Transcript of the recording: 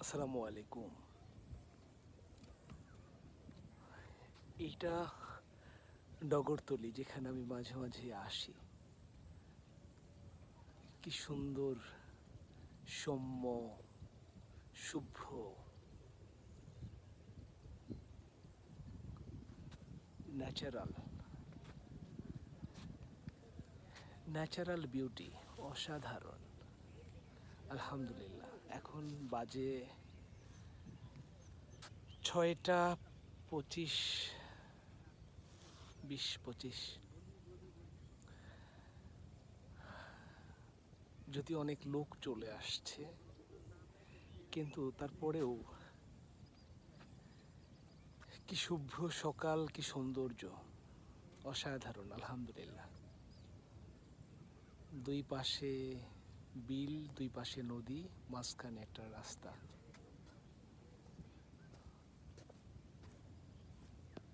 আসসালামু আলাইকুম। এইটা ডগরতলি যেখানে আমি মাঝে মাঝে আসি। কি সুন্দর, সৌম্য, শুভ্র। ন্যাচারাল। ন্যাচারাল বিউটি, অসাধারণ। আলহামদুলিল্লাহ। এখন বাজে ছয়টা পঁচিশ, বিশ পঁচিশ। যদি অনেক লোক চলে আসছে, কিন্তু তারপরেও কি শুভ্র সকাল, কি সৌন্দর্য, অসাধারণ, আলহামদুলিল্লাহ। দুই পাশে বিল দুই পাশে নদী মাঝখানে একটা রাস্তা।